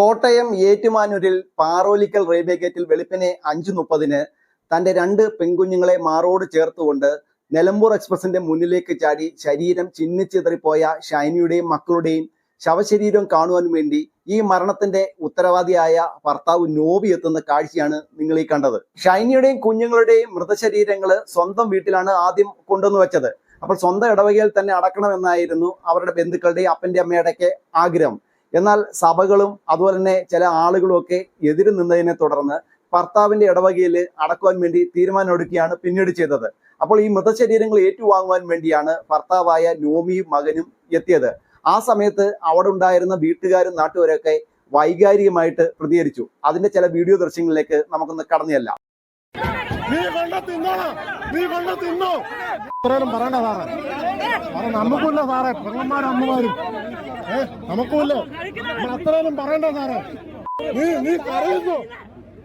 Kottayam ഏറ്റുമാനൂരിൽ Parolickal railway ഗേറ്റിൽ വെളുപ്പിനെ അഞ്ചു മുപ്പതിന് തന്റെ രണ്ട് പെൺകുഞ്ഞുങ്ങളെ മാറോട് ചേർത്തുകൊണ്ട് നിലമ്പൂർ എക്സ്പ്രസിന്റെ മുന്നിലേക്ക് ചാടി ശരീരം ചിന്നിച്ചിതറിപ്പോയ ഷൈനിയുടെയും മക്കളുടെയും ശവശരീരം കാണുവാൻ വേണ്ടി ഈ മരണത്തിന്റെ ഉത്തരവാദിയായ ഭർത്താവ് നോബി എത്തുന്ന കാഴ്ചയാണ് നിങ്ങൾ ഈ കണ്ടത്. ഷൈനിയുടെയും കുഞ്ഞുങ്ങളുടെയും മൃതശരീരങ്ങൾ സ്വന്തം വീട്ടിലാണ് ആദ്യം കൊണ്ടുവന്ന് വെച്ചത്. അപ്പോൾ സ്വന്തം ഇടവകയിൽ തന്നെ അടക്കണമെന്നായിരുന്നു അവരുടെ ബന്ധുക്കളുടെയും അപ്പന്റെ അമ്മയുടെയൊക്കെ ആഗ്രഹം. എന്നാൽ സഭകളും അതുപോലെ തന്നെ ചില ആളുകളും ഒക്കെ എതിര് നിന്നതിനെ തുടർന്ന് ഭർത്താവിന്റെ ഇടവകയിൽ അടക്കുവാൻ വേണ്ടി തീരുമാനമെടുക്കുകയാണ് പിന്നീട് ചെയ്തത്. അപ്പോൾ ഈ മൃതശരീരങ്ങൾ ഏറ്റുവാങ്ങുവാൻ വേണ്ടിയാണ് ഭർത്താവായ നോമിയും മകനും എത്തിയത്. ആ സമയത്ത് അവിടെ ഉണ്ടായിരുന്ന വീട്ടുകാരും നാട്ടുകാരൊക്കെ വൈകാരികമായിട്ട് പ്രതികരിച്ചു. അതിന്റെ ചില വീഡിയോ ദൃശ്യങ്ങളിലേക്ക് നമുക്കൊന്ന് കടന്നു ചെല്ലാം. നീ കൊണ്ട് തിന്നോളാ നീ കൊണ്ട് തിന്നോ. ഇത്രയും പറയണ്ട സാറേ. സാറേ നമുക്കുമില്ല സാറേ. പെങ്ങന്മാരും അമ്മമാരും. ഏ നമുക്കുമില്ല. അത്രയും പറയണ്ട സാറേ. നീ നീ പറയുന്നു.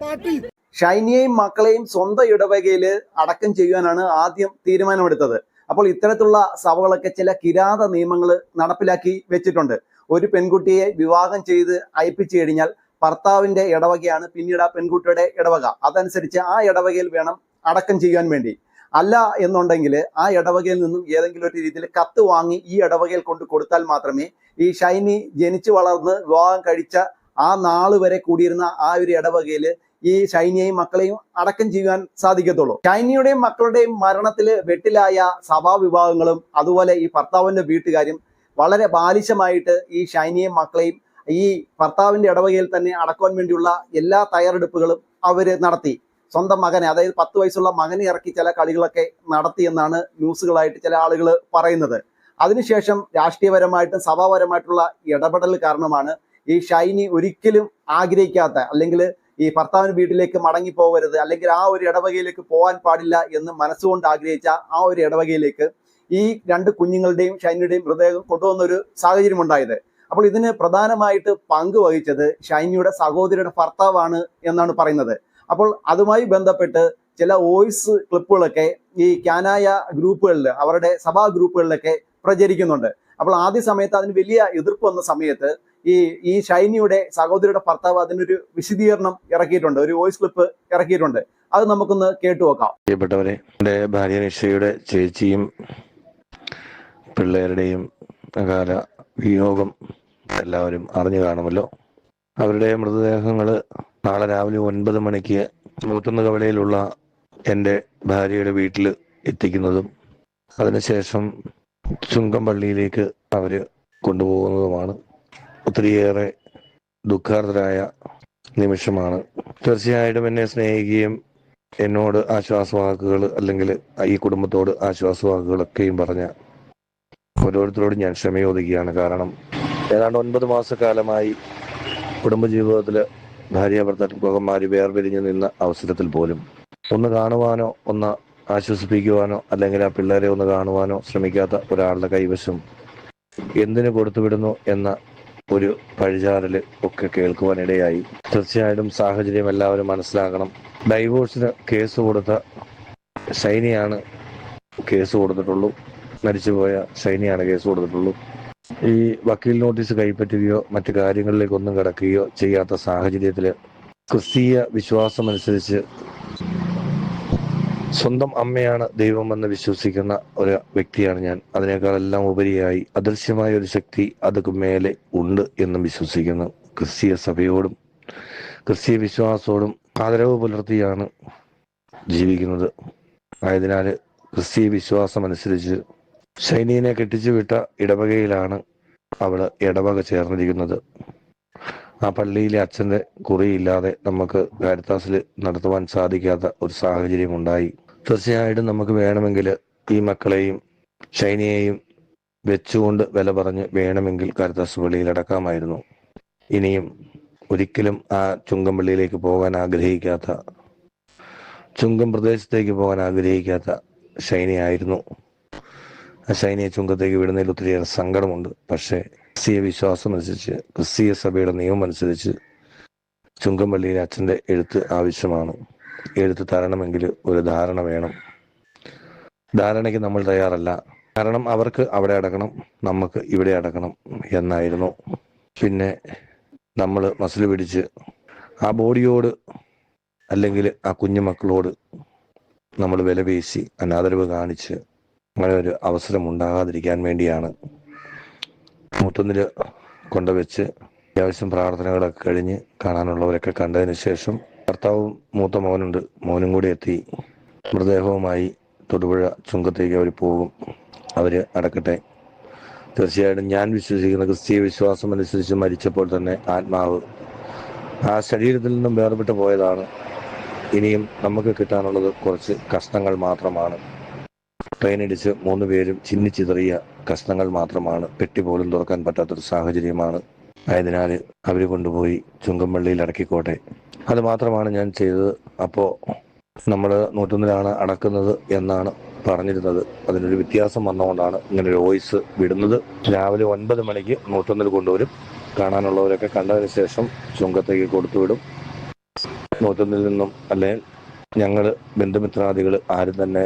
പാട്ടി. ഷൈനിയെയും മക്കളെയും സ്വന്തം ഇടവകയിൽ അടക്കം ചെയ്യുവാനാണ് ആദ്യം തീരുമാനമെടുത്തത്. അപ്പോൾ ഇത്തരത്തിലുള്ള സഭകളൊക്കെ ചില കിരാത നിയമങ്ങൾ നടപ്പിലാക്കി വെച്ചിട്ടുണ്ട്. ഒരു പെൺകുട്ടിയെ വിവാഹം ചെയ്ത് അയപ്പിച്ചു കഴിഞ്ഞാൽ ഭർത്താവിന്റെ ഇടവകയാണ് പിന്നീട് ആ പെൺകുട്ടിയുടെ ഇടവക. അതനുസരിച്ച് ആ ഇടവകയിൽ വേണം അടക്കം ചെയ്യാൻ വേണ്ടി. അല്ല എന്നുണ്ടെങ്കിൽ ആ ഇടവകയിൽ നിന്നും ഏതെങ്കിലും ഒരു രീതിയിൽ കത്ത് വാങ്ങി ഈ ഇടവകയിൽ കൊണ്ട് കൊടുത്താൽ മാത്രമേ ഈ ഷൈനി ജനിച്ചു വളർന്ന് വിവാഹം കഴിച്ച ആ നാൾ വരെ കൂടിയിരുന്ന ആ ഒരു ഇടവകയിൽ ഈ ഷൈനിയെയും മക്കളെയും അടക്കം ചെയ്യാൻ സാധിക്കത്തുള്ളൂ. ഷൈനിയുടെയും മക്കളുടെയും മരണത്തിൽ വെട്ടിലായ സഭാവിഭാഗങ്ങളും അതുപോലെ ഈ ഭർത്താവിന്റെ വീട്ടുകാരും വളരെ ബാലിശമായിട്ട് ഈ ഷൈനിയെയും മക്കളെയും ഈ ഭർത്താവിന്റെ ഇടവകയിൽ തന്നെ അടക്കുവാൻ വേണ്ടിയുള്ള എല്ലാ തയ്യാറെടുപ്പുകളും അവർ നടത്തി. സ്വന്തം മകനെ അതായത് പത്ത് വയസ്സുള്ള മകനെ ഇറക്കി ചില കളികളൊക്കെ നടത്തി എന്നാണ് ന്യൂസുകളായിട്ട് ചില ആളുകൾ പറയുന്നത്. അതിനുശേഷം രാഷ്ട്രീയപരമായിട്ടും സഭാപരമായിട്ടുള്ള ഇടപെടൽ കാരണമാണ് ഈ ഷൈനി ഒരിക്കലും ആഗ്രഹിക്കാത്ത അല്ലെങ്കിൽ ഈ ഭർത്താവിന് വീട്ടിലേക്ക് മടങ്ങി പോകരുത് അല്ലെങ്കിൽ ആ ഒരു ഇടവകയിലേക്ക് പോകാൻ പാടില്ല എന്ന് മനസ്സുകൊണ്ട് ആഗ്രഹിച്ച ആ ഒരു ഇടവകയിലേക്ക് ഈ രണ്ട് കുഞ്ഞുങ്ങളുടെയും ഷൈനിയുടെയും മൃതദേഹം കൊണ്ടുവന്ന ഒരു സാഹചര്യം ഉണ്ടായത് അപ്പോൾ ഇതിന് പ്രധാനമായിട്ട് പങ്ക് വഹിച്ചത് ഷൈനിയുടെ സഹോദരിയുടെ ഭർത്താവാണ് എന്നാണ് പറയുന്നത്. അപ്പോൾ അതുമായി ബന്ധപ്പെട്ട് ചില വോയിസ് ക്ലിപ്പുകളൊക്കെ ഈ ക്യാനായ ഗ്രൂപ്പുകളിൽ അവരുടെ സഭാ ഗ്രൂപ്പുകളിലൊക്കെ പ്രചരിക്കുന്നുണ്ട്. അപ്പോൾ ആദ്യ സമയത്ത് അതിന് വലിയ എതിർപ്പ് വന്ന സമയത്ത് ഈ ഈ ഷൈനിയുടെ സഹോദരിയുടെ ഭർത്താവ് അതിനൊരു വിശദീകരണം ഇറക്കിയിട്ടുണ്ട് ഒരു വോയിസ് ക്ലിപ്പ് ഇറക്കിയിട്ടുണ്ട്. അത് നമുക്കൊന്ന് കേട്ടു നോക്കാം. ഭാര്യ നിഷയുടെ ചേച്ചിയും പിള്ളേരുടെയും അകാല വിയോഗം എല്ലാവരും അറിഞ്ഞു കാണുമല്ലോ. അവരുടെ മൃതദേഹങ്ങൾ നാളെ രാവിലെ ഒൻപത് മണിക്ക് നൂറ്റൊന്ന് കവലയിലുള്ള എന്റെ ഭാര്യയുടെ വീട്ടിൽ എത്തിക്കുന്നതും അതിനുശേഷം ചുങ്കം പള്ളിയിലേക്ക് അവർ കൊണ്ടുപോകുന്നതുമാണ്. ഒത്തിരിയേറെ ദുഃഖാർത്തരായ നിമിഷമാണ്. തീർച്ചയായിട്ടും എന്നെ സ്നേഹിക്കുകയും എന്നോട് ആശ്വാസവാക്കുകൾ അല്ലെങ്കിൽ ഈ കുടുംബത്തോട് ആശ്വാസവാക്കുകളൊക്കെയും പറഞ്ഞ ഓരോരുത്തരോടും ഞാൻ ക്ഷമയോദിക്കുകയാണ് കാരണം ഏതാണ്ട് ഒൻപത് മാസക്കാലമായി കുടുംബജീവിതത്തിൽ ഭാര്യ ഭർത്താക്കന്മാർ വേർപിരിഞ്ഞു നിന്ന അവസരത്തിൽ പോലും ഒന്ന് കാണുവാനോ ഒന്ന് ആശ്വസിപ്പിക്കുവാനോ അല്ലെങ്കിൽ ആ പിള്ളേരെ ഒന്ന് കാണുവാനോ ശ്രമിക്കാത്ത ഒരാളുടെ കൈവശം എന്തിനു കൊടുത്തുവിടുന്നു എന്ന ഒരു പഴിചാരൽ ഒക്കെ കേൾക്കുവാനിടയായി. തീർച്ചയായിട്ടും സാഹചര്യം എല്ലാവരും മനസ്സിലാക്കണം. ഡൈവോഴ്സിന് കേസ് കൊടുത്ത ഷൈനിയാണ് കേസ് കൊടുത്തിട്ടുള്ളൂ. മരിച്ചുപോയ ഷൈനിയാണ് കേസ് കൊടുത്തിട്ടുള്ളൂ. ഈ വക്കീൽ നോട്ടീസ് കൈപ്പറ്റുകയോ മറ്റു കാര്യങ്ങളിലേക്കൊന്നും കിടക്കുകയോ ചെയ്യാത്ത സാഹചര്യത്തിൽ ക്രിസ്തീയ വിശ്വാസമനുസരിച്ച് സ്വന്തം അമ്മയാണ് ദൈവമെന്ന് വിശ്വസിക്കുന്ന ഒരു വ്യക്തിയാണ് ഞാൻ. അതിനേക്കാളെല്ലാം ഉപരിയായി അദൃശ്യമായ ഒരു ശക്തി അതൊക്കെ മേലെ ഉണ്ട് എന്നും വിശ്വസിക്കുന്നു ക്രിസ്തീയ സഭയോടും ക്രിസ്തീയ വിശ്വാസത്തോടും ആദരവ് പുലർത്തിയാണ് ജീവിക്കുന്നത്. ആയതിനാൽ ക്രിസ്തീയ വിശ്വാസം അനുസരിച്ച് ശൈനീനെ കെട്ടിച്ചു വിട്ട ഇടവകയിലാണ് അവൾ ഇടവക ചേർന്നിരിക്കുന്നത്. ആ പള്ളിയിലെ അച്ഛന്റെ കുറിയില്ലാതെ നമുക്ക് കാരിത്താസിൽ നടത്തുവാൻ സാധിക്കാത്ത ഒരു സാഹചര്യം ഉണ്ടായി. തീർച്ചയായിട്ടും നമുക്ക് വേണമെങ്കിൽ ഈ മക്കളെയും ഷൈനിയെയും വെച്ചുകൊണ്ട് വില പറഞ്ഞ് വേണമെങ്കിൽ കാരിത്താസ് പള്ളിയിൽ അടക്കാമായിരുന്നു. ഇനിയും ഒരിക്കലും ആ ചുങ്കം പള്ളിയിലേക്ക് പോകാൻ ആഗ്രഹിക്കാത്ത ചുങ്കം പ്രദേശത്തേക്ക് പോകാൻ ആഗ്രഹിക്കാത്ത ഷൈനിയായിരുന്നു ഷൈനിയെ ചുങ്കത്തേക്ക് വിടുന്നതിൽ ഒത്തിരിയേറെ സങ്കടമുണ്ട്. പക്ഷേ ക്രിസ്തീയ വിശ്വാസം അനുസരിച്ച് ക്രിസ്തീയ സഭയുടെ നിയമം അനുസരിച്ച് ചുങ്കം പള്ളിയിൽ അച്ഛന്റെ എഴുത്ത് ആവശ്യമാണ്. എഴുത്ത് തരണമെങ്കിൽ ഒരു ധാരണ വേണം. ധാരണയ്ക്ക് നമ്മൾ തയ്യാറല്ല. കാരണം അവർക്ക് അവിടെ അടക്കണം നമുക്ക് ഇവിടെ അടക്കണം എന്നായിരുന്നു. പിന്നെ നമ്മൾ മസിൽ പിടിച്ച് ആ ബോഡിയോട് അല്ലെങ്കിൽ ആ കുഞ്ഞു മക്കളോട് നമ്മൾ വിലപേശി അനാദരവ് കാണിച്ച് അങ്ങനെ ഒരു അവസരം ഉണ്ടാകാതിരിക്കാൻ വേണ്ടിയാണ്. മുത്തുന്നിൽ കൊണ്ടുവച്ച് അത്യാവശ്യം പ്രാർത്ഥനകളൊക്കെ കഴിഞ്ഞ് കാണാനുള്ളവരൊക്കെ കണ്ടതിന് ശേഷം ഭർത്താവും മൂത്ത മോനുണ്ട്. മോനും കൂടി എത്തി. മൃതദേഹവുമായി തൊടുപുഴ ചുങ്കത്തേക്ക് അവർ പോകും. അവർ അടക്കട്ടെ. തീർച്ചയായിട്ടും ഞാൻ വിശ്വസിക്കുന്ന ക്രിസ്തീയ വിശ്വാസം അനുസരിച്ച് മരിച്ചപ്പോൾ തന്നെ ആത്മാവ് ആ ശരീരത്തിൽ നിന്നും വേർപെട്ട് പോയതാണ്. ഇനിയും നമുക്ക് കിട്ടാനുള്ളത് കുറച്ച് കഷ്ടങ്ങൾ മാത്രമാണ്. ട്രെയിൻ ഇടിച്ച് മൂന്ന് പേരും ചിന്നിച്ചിതറിയ കഷ്ണങ്ങൾ മാത്രമാണ് പെട്ടി പോലും തുറക്കാൻ പറ്റാത്തൊരു സാഹചര്യമാണ്. ആയതിനാൽ അവർ കൊണ്ടുപോയി ചുങ്കംപള്ളിയിൽ അടക്കിക്കോട്ടെ. അത് മാത്രമാണ് ഞാൻ ചെയ്തത്. അപ്പോൾ നമ്മൾ നൂറ്റൊന്നിലാണ് അടക്കുന്നത് എന്നാണ് പറഞ്ഞിരുന്നത്. അതിനൊരു വ്യത്യാസം വന്നുകൊണ്ടാണ് ഇങ്ങനെ ഒരു വോയിസ് വിടുന്നത്. രാവിലെ ഒൻപത് മണിക്ക് നൂറ്റൊന്നിൽ കൊണ്ടുവരും. കാണാനുള്ളവരൊക്കെ കണ്ടതിന് ശേഷം ചുങ്കത്തേക്ക് കൊടുത്തുവിടും നൂറ്റൊന്നിൽ നിന്നും അല്ലെങ്കിൽ ഞങ്ങൾ ബന്ധുമിത്രാദികൾ ആരും തന്നെ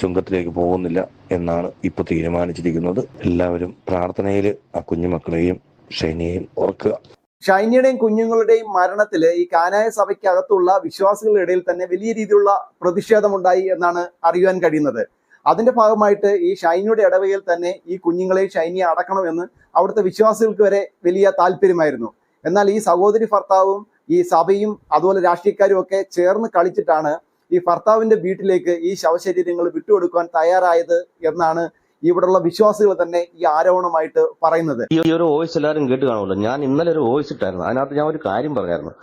ചുങ്കത്തിലേക്ക് പോകുന്നില്ല എന്നാണ് ഇപ്പൊ തീരുമാനിച്ചിരിക്കുന്നത്. എല്ലാവരും പ്രാർത്ഥനയിൽ ആ കുഞ്ഞുമക്കളെയും ഷൈനിയെയും ഓർക്കുക. ഷൈനിയുടെയും കുഞ്ഞുങ്ങളുടെയും മരണത്തിൽ ഈ കാനായ സഭയ്ക്കകത്തുള്ള വിശ്വാസികളുടെ ഇടയിൽ തന്നെ വലിയ രീതിയിലുള്ള പ്രതിഷേധമുണ്ടായി എന്നാണ് അറിയുവാൻ കഴിയുന്നത്. അതിന്റെ ഭാഗമായിട്ട് ഈ ഷൈനിയുടെ ഇടവകയിൽ തന്നെ ഈ കുഞ്ഞുങ്ങളെയും ഷൈനിയെ അടക്കണമെന്ന് അവിടുത്തെ വിശ്വാസികൾക്ക് വരെ വലിയ താല്പര്യമായിരുന്നു. എന്നാൽ ഈ സഹോദരി ഭർത്താവും ഈ സഭയും അതുപോലെ രാഷ്ട്രീയക്കാരും ഒക്കെ ചേർന്ന് കളിച്ചിട്ടാണ് ഈ ഭർത്താവിന്റെ വീട്ടിലേക്ക് ഈ ശവശരീരങ്ങൾ വിട്ടുകൊടുക്കാൻ തയ്യാറായത് എന്നാണ് ഇവിടെയുള്ള വിശ്വാസികൾ തന്നെ ഈ ആരോപണമായിട്ട് പറയുന്നത്. ഈ ഒരു വോയിസ് എല്ലാവരും കേട്ട് കാണുമല്ലോ. ഞാൻ ഇന്നലെ ഒരു വോയിസ് ഇട്ടായിരുന്നു. അതിനകത്ത് ഞാൻ ഒരു കാര്യം പറഞ്ഞായിരുന്നു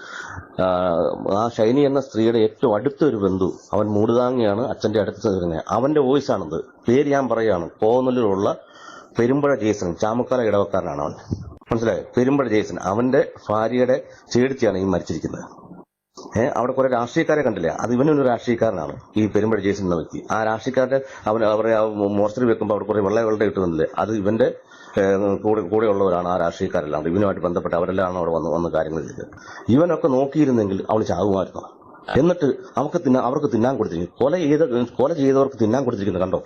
ആ ഷൈനി എന്ന സ്ത്രീയുടെ ഏറ്റവും അടുത്തൊരു ബന്ധു അവൻ മൂടുതാങ്ങിയാണ് അച്ഛന്റെ അടുത്ത് നിൽക്കുന്നത് അവന്റെ വോയിസ് ആണത്. പേര് ഞാൻ പറയുകയാണ്. കോന്നല്ലൂരുള്ള പെരുമ്പഴ ജേസൻ ചാമക്കാല ഇടവക്കാരനാണ് അവൻ. മനസ്സിലായോ? പെരുമ്പഴ ജേസൻ അവന്റെ ഭാര്യയുടെ ചേടിച്ചാണ് ഈ മരിച്ചിരിക്കുന്നത്. അവിടെ കുറെ രാഷ്ട്രീയക്കാരെ കണ്ടില്ലേ? അത് ഇവനൊരു രാഷ്ട്രീയക്കാരനാണ് ഈ പെരുമ്പഴ ജേസൺ എന്ന വ്യക്തി. ആ രാഷ്ട്രീയക്കാരുടെ അവൻ അവരെ മോർച്ചറി വെക്കുമ്പോൾ അവിടെ കുറെ വെള്ള വെള്ളം അത് ഇവന്റെ കൂടെ കൂടെ കൂടെയുള്ളവരാണ് ആ രാഷ്ട്രീയക്കാരെല്ലാം. ഇവനുമായിട്ട് ബന്ധപ്പെട്ട് അവരെല്ലാം അവിടെ വന്ന് വന്ന് കാര്യങ്ങൾ ചെയ്തത്. ഇവനൊക്കെ നോക്കിയിരുന്നെങ്കിൽ അവൾ ചാകുമായിരുന്നു എന്നിട്ട് അവർക്ക് തിന്നാൻ അവർക്ക് തിന്നാൻ കൊടുത്തിരിക്കും കൊല ചെയ്ത കൊല ചെയ്തവർക്ക് തിന്നാൻ കൊടുത്തിരിക്കുന്നു കണ്ടോ?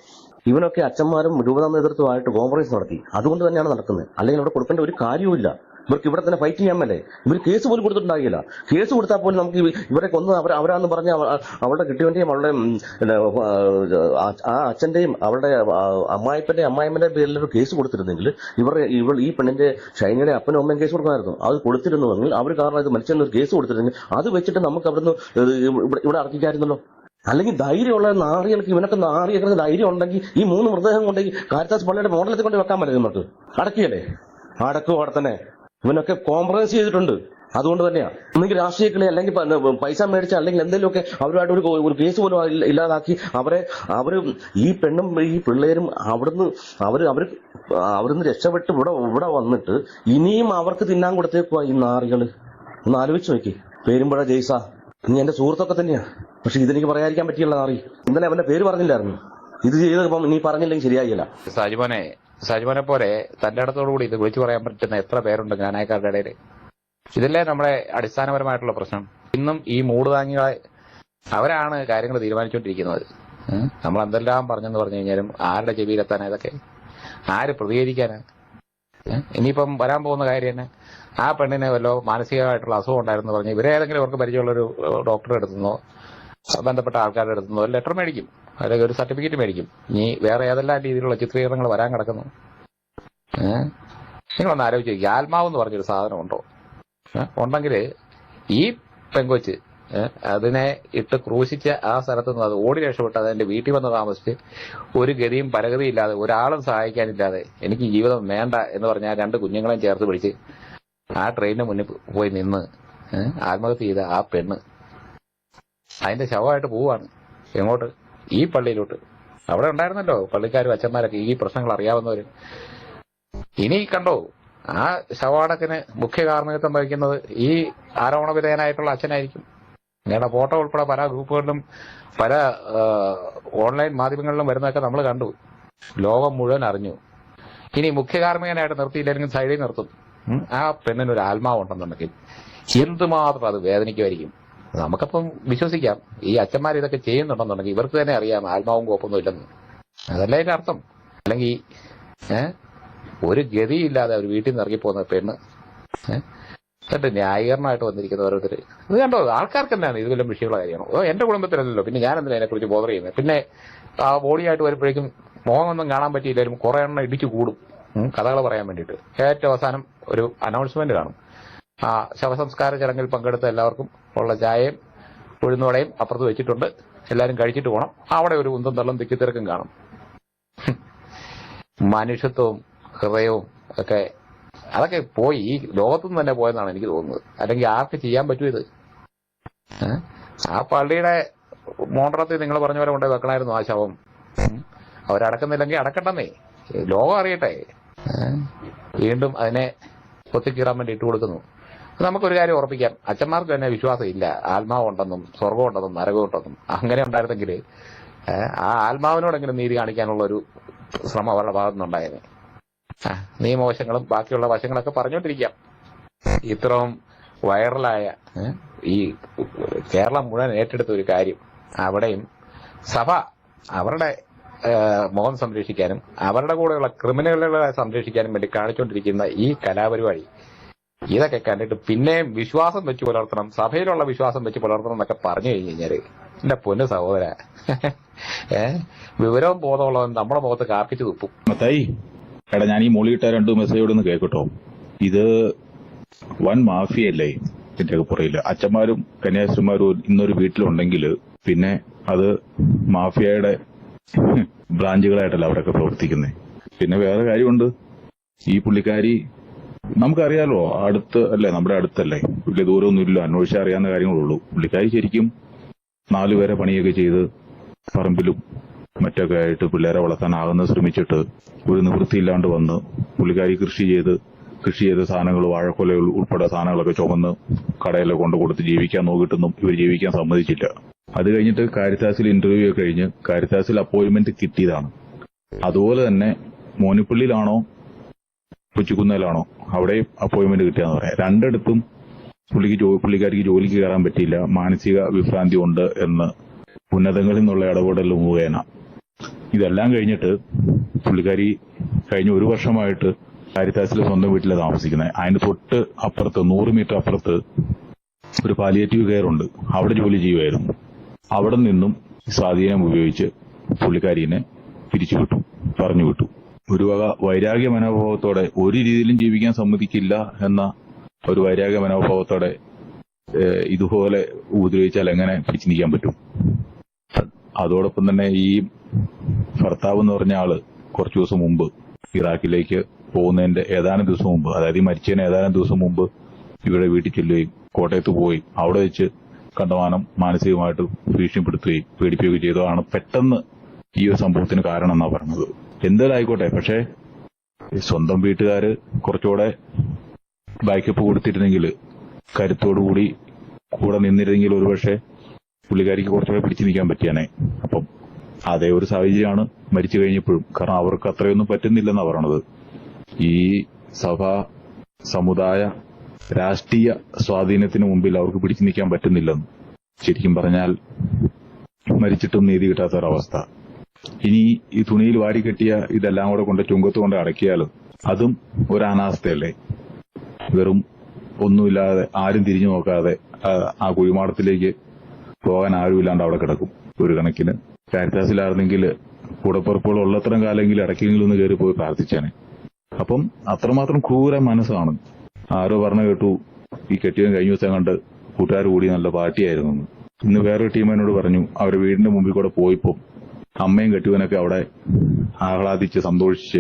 ഇവനൊക്കെ അച്ഛന്മാരും രൂപതാ നേതൃത്വമായിട്ട് കോംപ്രമൈസ് നടത്തി. അതുകൊണ്ട് തന്നെയാണ് നടക്കുന്നത്. അല്ലെങ്കിൽ അവിടെ കൊടുക്കേണ്ട ഒരു കാര്യവുമില്ല. ഇവർക്ക് ഇവിടെ തന്നെ ഫൈറ്റ് ചെയ്യാൻ മേലേ. ഇവർ കേസ് പോലും കൊടുത്തിട്ടുണ്ടാകില്ല കേസ് കൊടുത്താൽ പോലും നമുക്ക് ഇവ- ഇവരെ കൊന്ന് അവർ അവരാന്ന് പറഞ്ഞ അവ- അവളുടെ കിട്ടിയവന്റെയും അവളുടെ ആ അച്ഛന്റെയും അവളുടെ അമ്മായിപ്പന്റെ അമ്മായിമ്മന്റെ പേരിൽ ഒരു കേസ് കൊടുത്തിരുന്നെങ്കിൽ ഇവർ ഇവൾ ഈ പെണ്ണിന്റെ ഷൈനിയുടെ അപ്പനും അമ്മയും കേസ് കൊടുക്കുമായിരുന്നു. അത് കൊടുത്തിരുന്നുവെങ്കിൽ അവർ കാരണം ഇത് മനുഷ്യന് ഒരു കേസ് കൊടുത്തിരുന്നെങ്കിൽ അത് വെച്ചിട്ട് നമുക്ക് അവിടുന്ന് ഇവിടെ അടക്കിക്കായിരുന്നല്ലോ അല്ലെങ്കിൽ ധൈര്യമുള്ള നാറികൾക്ക് ഇവനൊക്കെ നാറിയൊക്കെ ധൈര്യം ഉണ്ടെങ്കിൽ ഈ മൂന്ന് മൃതദേഹം കൊണ്ടെങ്കിൽ കാരിത്താസ് പള്ളിയുടെ മോഡലത്തിൽ കൊണ്ട് വെക്കാൻ പറ്റും നമുക്ക് അടക്കിയല്ലേ? അടക്കും അവിടെ തന്നെ? ഇവനൊക്കെ കോംപ്രമൈസ് ചെയ്തിട്ടുണ്ട്. അതുകൊണ്ട് തന്നെയാണ് ഒന്നെങ്കിൽ രാഷ്ട്രീയക്കളെ അല്ലെങ്കിൽ പ- പൈസ മേടിച്ച അല്ലെങ്കിൽ എന്തെങ്കിലുമൊക്കെ അവരുമായിട്ട് ഒരു ഒരു കേസ് പോലും ഇല്ല- ഇല്ലാതാക്കി അവരെ അവർ ഈ പെണ്ണും ഈ പിള്ളേരും അവിടുന്ന് അവർ അവർ അവിടുന്ന് രക്ഷപ്പെട്ട് ഇവിടെ ഇവിടെ വന്നിട്ട് ഇനിയും അവർക്ക് തിന്നാൻ കൊടുത്തേക്കുവാ ഈ നാറികൾ ഒന്ന് ആലോചിച്ച് നോക്കി. പേരുമ്പഴ ജയ്സ. നീ എന്റെ സുഹൃത്തൊക്കെ തന്നെയാണ് പക്ഷെ ഇതെനിക്ക് പറയാതിരിക്കാൻ പറ്റിയുള്ള നാറി. ഇന്നലെ അവന്റെ പേര് പറഞ്ഞില്ലായിരുന്നു. ഇത് ചെയ്തപ്പം നീ പറഞ്ഞില്ലെങ്കിൽ ശരിയായില്ല. സാജിമോനെ സാജിമോനെ പോലെ തന്റെ ഇടത്തോടുകൂടി ഇത് വിളിച്ചു പറയാൻ പറ്റുന്ന എത്ര പേരുണ്ട് ജ്ഞാനായക്കാരുടെ ഇടയിൽ ഇതല്ലേ നമ്മുടെ അടിസ്ഥാനപരമായിട്ടുള്ള പ്രശ്നം. ഇന്നും ഈ മൂട് താങ്ങികളെ അവരാണ് കാര്യങ്ങൾ തീരുമാനിച്ചുകൊണ്ടിരിക്കുന്നത്. നമ്മൾ എന്തെല്ലാം പറഞ്ഞെന്ന് പറഞ്ഞു കഴിഞ്ഞാലും ആരുടെ ചെവിയിലെത്താനാ ഇതൊക്കെ? ആര് പ്രതികരിക്കാനാ? ഇനിയിപ്പം വരാൻ പോകുന്ന കാര്യം തന്നെ ആ പെണ്ണിനെ വല്ലോ മാനസികമായിട്ടുള്ള അസുഖം ഉണ്ടായിരുന്നു പറഞ്ഞ് ഇവരെ ഏതെങ്കിലും അവർക്ക് പരിചയമുള്ളൊരു ഡോക്ടറെ എടുത്തുന്നോ ബന്ധപ്പെട്ട ആൾക്കാരുടെ അടുത്തുനിന്നോ ലെറ്റർ മേടിക്കും. അല്ലെങ്കിൽ ഒരു സർട്ടിഫിക്കറ്റ് മേടിക്കും. ഇനി വേറെ ഏതെല്ലാം രീതിയിലുള്ള ചിത്രീകരണങ്ങൾ വരാൻ കിടക്കുന്നു? ഏഹ് നിങ്ങളൊന്ന് ആലോചിച്ച് നോക്കി. ആത്മാവ് എന്ന് പറഞ്ഞൊരു സാധനം ഉണ്ടോ? ഉണ്ടെങ്കിൽ ഈ പെങ്കൊച്ച് അതിനെ ഇട്ട് ക്രൂശിച്ച ആ സ്ഥലത്ത് നിന്ന് അത് ഓടി രക്ഷപ്പെട്ട് അതെന്റെ വീട്ടിൽ വന്ന് താമസിച്ച് ഒരു ഗതിയും പരഗതിയും ഇല്ലാതെ ഒരാളും സഹായിക്കാനില്ലാതെ എനിക്ക് ജീവിതം വേണ്ട എന്ന് പറഞ്ഞാൽ രണ്ട് കുഞ്ഞുങ്ങളെയും ചേർത്ത് പിടിച്ച് ആ ട്രെയിനിന് മുന്നിൽ പോയി നിന്ന് ആത്മഹത്യ ചെയ്ത ആ പെണ്ണ്. അതിന്റെ ശവമായിട്ട് പോവാണ്. എങ്ങോട്ട്? ഈ പള്ളിയിലോട്ട്. അവിടെ ഉണ്ടായിരുന്നല്ലോ പള്ളിക്കാരും അച്ഛന്മാരൊക്കെ ഈ പ്രശ്നങ്ങൾ അറിയാവുന്നവര്. ഇനി കണ്ടോ ആ ശവാടക്കിന് മുഖ്യ കാർമ്മികത്വം വഹിക്കുന്നത് ഈ ആരോപണ വിധേയനായിട്ടുള്ള അച്ഛനായിരിക്കും. ഞങ്ങളുടെ ഫോട്ടോ ഉൾപ്പെടെ പല ഗ്രൂപ്പുകളിലും പല ഓൺലൈൻ മാധ്യമങ്ങളിലും വരുന്നതൊക്കെ നമ്മൾ കണ്ടു. ലോകം മുഴുവൻ അറിഞ്ഞു. ഇനി മുഖ്യ കാർമ്മികനായിട്ട് നിർത്തിയില്ലെങ്കിൽ സൈഡിൽ നിർത്തും. ആ പെണ്ണിനൊരു ആത്മാവുണ്ടെന്നുണ്ടെങ്കിൽ എന്തുമാത്രം അത് വേദനിക്കുമായിരിക്കും? നമുക്കപ്പം വിശ്വസിക്കാം. ഈ അച്ഛന്മാർ ഇതൊക്കെ ചെയ്യുന്നുണ്ടെന്നുണ്ടെങ്കിൽ ഇവർക്ക് തന്നെ അറിയാം ആത്മാവും കോപ്പൊന്നും ഇല്ലെന്ന്. അതല്ല അതിന്റെ അർത്ഥം? അല്ലെങ്കിൽ ഒരു ഗതിയില്ലാതെ ഒരു വീട്ടിൽ നിന്ന് ഇറങ്ങിപ്പോകുന്ന പെണ്ണ് എന്നിട്ട് ന്യായീകരണമായിട്ട് വന്നിരിക്കുന്ന ഓരോരുത്തർ ഇത് കണ്ടോ? ആൾക്കാർക്ക് എന്താണ് ഇത് വല്ല വിഷയമുള്ള കാര്യമാണ്? എന്റെ കുടുംബത്തിലല്ലല്ലോ. പിന്നെ ഞാൻ എന്തിനാ അതിനെക്കുറിച്ച് ബോധർ ചെയ്യുന്നത്? പിന്നെ ആ ബോഡിയായിട്ട് വരുമ്പോഴേക്കും മോഹമൊന്നും കാണാൻ പറ്റിയില്ലായിരുന്നു കുറെ എണ്ണം ഇടിച്ചു കൂടും. കഥകൾ പറയാൻ വേണ്ടിയിട്ട്. ഏറ്റവും അവസാനം ഒരു അനൗൺസ്മെന്റ് കാണും. ആ ശവസംസ്കാര ചടങ്ങിൽ പങ്കെടുത്ത എല്ലാവർക്കും ഉള്ള ചായയും ഉഴുന്നോടയും അപ്പുറത്ത് വെച്ചിട്ടുണ്ട്. എല്ലാവരും കഴിച്ചിട്ട് പോകണം അവിടെ ഒരു ഉന്തം തള്ളും തിക്കിത്തിരക്കും കാണും. മനുഷ്യത്വവും ഹൃദയവും ഒക്കെ അതൊക്കെ പോയി. ഈ ലോകത്തുനിന്ന് തന്നെ പോയെന്നാണ് എനിക്ക് തോന്നുന്നത്. അല്ലെങ്കിൽ ആർക്ക് ചെയ്യാൻ പറ്റും ഇത്? ആ പള്ളിയുടെ മോണ്ടറത്തിൽ നിങ്ങൾ പറഞ്ഞ പോലെ കൊണ്ടുപോയി വെക്കണമായിരുന്നു ആ ശവം. അവരടക്കുന്നില്ലെങ്കിൽ അടക്കട്ടെന്നേ. ലോകം അറിയട്ടെ. വീണ്ടും അതിനെ കൊത്തിക്കീറാൻ വേണ്ടി ഇട്ട് കൊടുക്കുന്നു നമുക്കൊരു കാര്യം ഉറപ്പിക്കാം. അച്ഛന്മാർക്ക് തന്നെ വിശ്വാസം ഇല്ല ആത്മാവുണ്ടെന്നും സ്വർഗമുണ്ടെന്നും നരകമുണ്ടെന്നും അങ്ങനെ ഉണ്ടായിരുന്നെങ്കിൽ ആ ആത്മാവിനോടെങ്കിലും നീതി കാണിക്കാനുള്ള ഒരു ശ്രമം അവരുടെ ഭാഗത്തു നിന്നുണ്ടായേനെ. ആ, നിയമവശങ്ങളും ബാക്കിയുള്ള വശങ്ങളൊക്കെ പറഞ്ഞുകൊണ്ടിരിക്കാം. ഇത്രയും വൈറലായ ഈ കേരളം മുഴുവൻ ഏറ്റെടുത്ത ഒരു കാര്യം. അവിടെയും സഭ അവരുടെ മുഖം സംരക്ഷിക്കാനും അവരുടെ കൂടെയുള്ള ക്രിമിനലുകളെ സംരക്ഷിക്കാനും വേണ്ടി കാണിച്ചുകൊണ്ടിരിക്കുന്ന ഈ കലാപരിപാടി ഇതൊക്കെ കണ്ടിട്ട് പിന്നെയും വിശ്വാസം വെച്ച് പുലർത്തണം സഭയിലുള്ള വിശ്വാസം വെച്ച് പുലർത്തണം എന്നൊക്കെ പറഞ്ഞു കഴിഞ്ഞു കഴിഞ്ഞാൽ എന്റെ പൊന്നു സഹോദര. ഏ വിവരവും ബോധമുള്ളവൻ നമ്മുടെ മുഖത്ത് കാപ്പിച്ച് തുപ്പും. എടാ ഞാൻ ഈ മൊളിയിട്ട രണ്ട് മെസ്സേജോട് ഒന്ന് കേൾക്കട്ടോ ഇത് വൻ മാഫിയല്ലേ ഒക്കെ പുറയിൽ അച്ഛന്മാരും കന്യാസ്ത്രീമാരും ഇന്നൊരു വീട്ടിലുണ്ടെങ്കിൽ പിന്നെ അത് മാഫിയയുടെ ബ്രാഞ്ചുകളായിട്ടല്ല അവിടെയൊക്കെ പ്രവർത്തിക്കുന്നത് പിന്നെ വേറെ കാര്യമുണ്ട്. ഈ പുള്ളിക്കാരി നമുക്കറിയാലോ അടുത്ത് അല്ലേ നമ്മുടെ അടുത്തല്ലേ. വലിയ ദൂരമൊന്നുമില്ല അന്വേഷിച്ചാൽ അറിയാവുന്ന കാര്യങ്ങളുള്ളൂ. പുള്ളിക്കാരി ശരിക്കും നാലുപേരെ പണിയൊക്കെ ചെയ്ത് പറമ്പിലും മറ്റൊക്കെ ആയിട്ട് പിള്ളേരെ വളർത്താനാകുന്ന ശ്രമിച്ചിട്ട് ഒരു നിവൃത്തിയില്ലാണ്ട് വന്ന് പുള്ളിക്കാരി കൃഷി ചെയ്ത് കൃഷി ചെയ്ത സാധനങ്ങൾ വാഴക്കൊല ഉൾപ്പെടെ സാധനങ്ങളൊക്കെ ചുമന്ന് കടയിലൊക്കെ കൊണ്ട് കൊടുത്ത് ജീവിക്കാൻ നോക്കിയിട്ടൊന്നും ഇവർ ജീവിക്കാൻ സമ്മതിച്ചില്ല. അത് കഴിഞ്ഞിട്ട് കാരിത്താസിൽ ഇന്റർവ്യൂ കഴിഞ്ഞ് കാരിത്താസിൽ അപ്പോയിന്റ്മെന്റ് കിട്ടിയതാണ്. അതുപോലെ തന്നെ മോനിപ്പള്ളിയിലാണോ കൊച്ചിക്കുന്നേലാണോ അവിടെ അപ്പോയിന്റ്മെന്റ് കിട്ടിയെന്ന് പറയാം. രണ്ടിടത്തും പുള്ളിക്ക് പുള്ളിക്കാരിക്ക് ജോലിക്ക് കയറാൻ പറ്റിയില്ല. മാനസിക വിഭ്രാന്തി ഉണ്ട് എന്ന്. ഉന്നതങ്ങളിൽ നിന്നുള്ള ഇടപെടൽ മുഖേന. ഇതെല്ലാം കഴിഞ്ഞിട്ട് പുള്ളിക്കാരി കഴിഞ്ഞ ഒരു വർഷമായിട്ട് കാരിത്താസിൽ സ്വന്തം വീട്ടിലാണ് താമസിക്കുന്നത്. അതിന് തൊട്ട് അപ്പുറത്ത് നൂറ് മീറ്റർ അപ്പുറത്ത് ഒരു പാലിയേറ്റീവ് കെയർ ഉണ്ട്. അവിടെ ജോലി ചെയ്യുമായിരുന്നു. അവിടെ നിന്നും സ്വാധീനം ഉപയോഗിച്ച് പുള്ളിക്കാരിനെ പിരിച്ചുവിട്ടു പറഞ്ഞു വിട്ടു. ഒരു വക വൈരാഗ്യ മനോഭാവത്തോടെ ഒരു രീതിയിലും ജീവിക്കാൻ സമ്മതിക്കില്ല എന്ന ഒരു വൈരാഗ്യ മനോഭാവത്തോടെ ഇതുപോലെ ഉപദ്രവിച്ചാൽ എങ്ങനെ പിടിച്ചു നീക്കാൻ പറ്റും? അതോടൊപ്പം തന്നെ ഈ ഭർത്താവ് എന്ന് പറഞ്ഞ ആൾ കുറച്ചു ദിവസം മുമ്പ് ഇറാഖിലേക്ക് പോകുന്നതിന്റെ ഏതാനും ദിവസം മുമ്പ് അതായത് ഈ മരിച്ചതിന് ഏതാനും ദിവസം മുമ്പ് ഇവിടെ വീട്ടിൽ ചെല്ലുകയും കോട്ടയത്ത് പോയി അവിടെ വെച്ച് കണ്ടമാനം മാനസികമായിട്ട് ഭീഷണിപ്പെടുത്തുകയും പേടിപ്പിക്കുകയും ചെയ്തതാണ് പെട്ടെന്ന് ഈ ഒരു സംഭവത്തിന് കാരണം എന്നാ പറഞ്ഞത്. എന്തായാലായിക്കോട്ടെ പക്ഷേ സ്വന്തം വീട്ടുകാര് കുറച്ചുകൂടെ ബാക്കപ്പ് കൊടുത്തിരുന്നെങ്കിൽ കരുത്തോടുകൂടി കൂടെ നിന്നിരുന്നെങ്കിൽ ഒരുപക്ഷെ പുള്ളിക്കാരിക്ക് കുറച്ചുകൂടെ പിടിച്ചു നിൽക്കാൻ പറ്റിയാനെ. അപ്പം അതേ ഒരു സാഹചര്യമാണ് മരിച്ചു കഴിഞ്ഞപ്പോഴും. കാരണം അവർക്ക് അത്രയൊന്നും പറ്റുന്നില്ലെന്നാണ് പറയണത്. ഈ സഭ സമുദായ രാഷ്ട്രീയ സ്വാധീനത്തിന് മുമ്പിൽ അവർക്ക് പിടിച്ചു നിൽക്കാൻ പറ്റുന്നില്ലെന്ന് ശരിക്കും പറഞ്ഞാൽ മരിച്ചിട്ടും നീതി കിട്ടാത്ത ഒരവസ്ഥ ഇനി ഈ തുണിയിൽ വാരിക്കെട്ടിയ ഇതെല്ലാം കൂടെ കൊണ്ട് ചുങ്കത്ത് കൊണ്ട് അടക്കിയാലും അതും ഒരു അനാസ്ഥയല്ലേ വെറും ഒന്നുമില്ലാതെ ആരും തിരിഞ്ഞു നോക്കാതെ ആ, കുഴിമാടത്തിലേക്ക് പോകാൻ ആരുമില്ലാണ്ട് അവിടെ കിടക്കും ഒരു കണക്കിന്. കാരിത്താസിലായിരുന്നെങ്കിൽ കൂടപ്പുറപ്പുകൾ ഉള്ളത്രയും കാലമെങ്കിലും ഇടയ്ക്കെങ്കിലും ഒന്ന് കയറി പോയി പ്രാർത്ഥിച്ചാണ് അപ്പം അത്രമാത്രം ക്രൂര മനസ്സാണ്. ആരോ പറഞ്ഞു കേട്ടു ഈ കെട്ടിയവൻ കഴിഞ്ഞ ദിവസം കണ്ട് കൂട്ടുകാർ കൂടി നല്ല പാർട്ടിയായിരുന്നു. ഇന്ന് വേറൊരു ടീം എന്നോട് പറഞ്ഞു അവരുടെ വീടിന്റെ മുമ്പിൽ കൂടെ പോയപ്പോ അമ്മയും കെട്ടുവനൊക്കെ അവിടെ ആഹ്ലാദിച്ച് സന്തോഷിച്ച്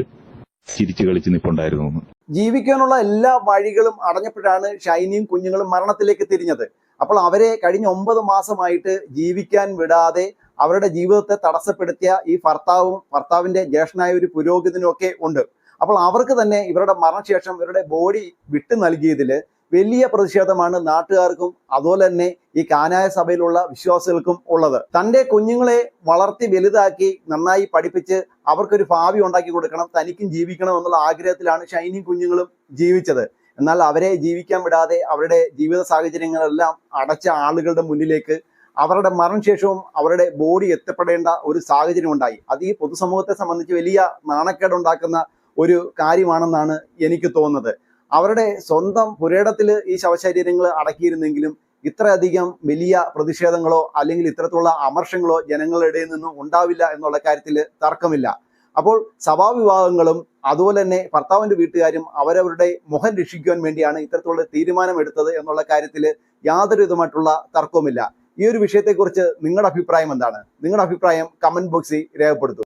ചിരിച്ചു കളിച്ച് നിപ്പുണ്ടായിരുന്നു. ജീവിക്കാനുള്ള എല്ലാ വഴികളും അടഞ്ഞപ്പോഴാണ് ഷൈനിയും കുഞ്ഞുങ്ങളും മരണത്തിലേക്ക് തിരിഞ്ഞത്. അപ്പോൾ അവരെ കഴിഞ്ഞ ഒമ്പത് മാസമായിട്ട് ജീവിക്കാൻ വിടാതെ അവരുടെ ജീവിതത്തെ തടസ്സപ്പെടുത്തിയ ഈ ഭർത്താവും ഭർത്താവിന്റെ ജ്യേഷ്ഠനായ ഒരു പുരോഗതിനും ഒക്കെ ഉണ്ട്. അപ്പോൾ അവർക്ക് തന്നെ ഇവരുടെ മരണശേഷം ഇവരുടെ ബോഡി വിട്ടു നൽകിയതിൽ വലിയ പ്രതിഷേധമാണ് നാട്ടുകാർക്കും അതുപോലെ തന്നെ ഈ കാനായ സഭയിലുള്ള വിശ്വാസികൾക്കും ഉള്ളത്. തന്റെ കുഞ്ഞുങ്ങളെ വളർത്തി വലുതാക്കി നന്നായി പഠിപ്പിച്ച് അവർക്കൊരു ഭാവി ഉണ്ടാക്കി കൊടുക്കണം തനിക്കും ജീവിക്കണം എന്നുള്ള ആഗ്രഹത്തിലാണ് ഷൈനിയും കുഞ്ഞുങ്ങളും ജീവിച്ചത്. എന്നാൽ അവരെ ജീവിക്കാൻ വിടാതെ അവരുടെ ജീവിത സാഹചര്യങ്ങളെല്ലാം അടച്ച ആളുകളുടെ മുന്നിലേക്ക് അവരുടെ മരണശേഷവും അവരുടെ ബോഡി എത്തപ്പെടേണ്ട ഒരു സാഹചര്യം ഉണ്ടായി. അത് ഈ പൊതുസമൂഹത്തെ സംബന്ധിച്ച് വലിയ നാണക്കേടുണ്ടാക്കുന്ന ഒരു കാര്യമാണെന്നാണ് എനിക്ക് തോന്നുന്നത്. അവരുടെ സ്വന്തം പുരേടത്തിൽ ഈ ശവശരീരങ്ങൾ അടക്കിയിരുന്നെങ്കിലും ഇത്രയധികം വലിയ പ്രതിഷേധങ്ങളോ അല്ലെങ്കിൽ ഇത്തരത്തിലുള്ള അമർഷങ്ങളോ ജനങ്ങളുടെ ഇടയിൽ നിന്നും ഉണ്ടാവില്ല എന്നുള്ള കാര്യത്തിൽ തർക്കമില്ല. അപ്പോൾ സഭാവിവാഹങ്ങളും അതുപോലെ തന്നെ ഭർത്താവിന്റെ വീട്ടുകാരും അവരവരുടെ മുഖം രക്ഷിക്കുവാൻ വേണ്ടിയാണ് ഇത്തരത്തിലുള്ള തീരുമാനം എടുത്തത് എന്നുള്ള കാര്യത്തിൽ യാതൊരു വിധമായിട്ടുള്ള തർക്കവുമില്ല. ഈ ഒരു വിഷയത്തെക്കുറിച്ച് നിങ്ങളുടെ അഭിപ്രായം എന്താണ്? നിങ്ങളുടെ അഭിപ്രായം കമന്റ് ബോക്സിൽ രേഖപ്പെടുത്തുക